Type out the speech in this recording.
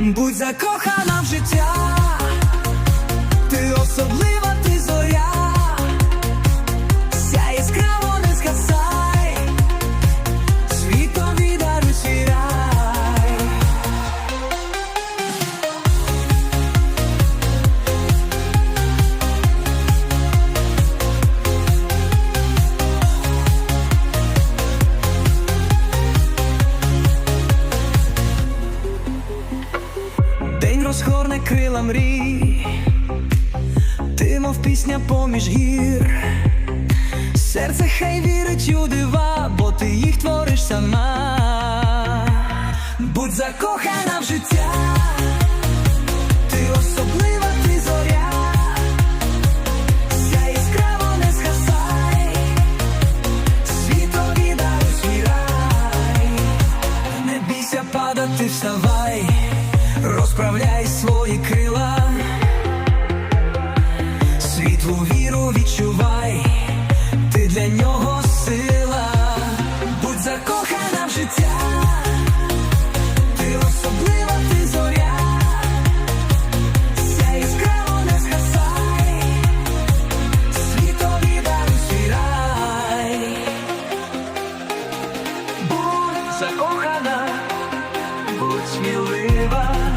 Будь закохана в життя, розгорне крила мрій, ти мов пісня поміж гір, серце хай вірить у дива, бо ти їх твориш сама. Будь закохана в життя, ти особлива, ти зоря, розправляй свої крила, світлу віру відчувай, ти для нього сила, будь закохана в життя, ти особлива, ти зоря, вся яскраво не згасай, світові даруй свій рай закохана. Будь смілива.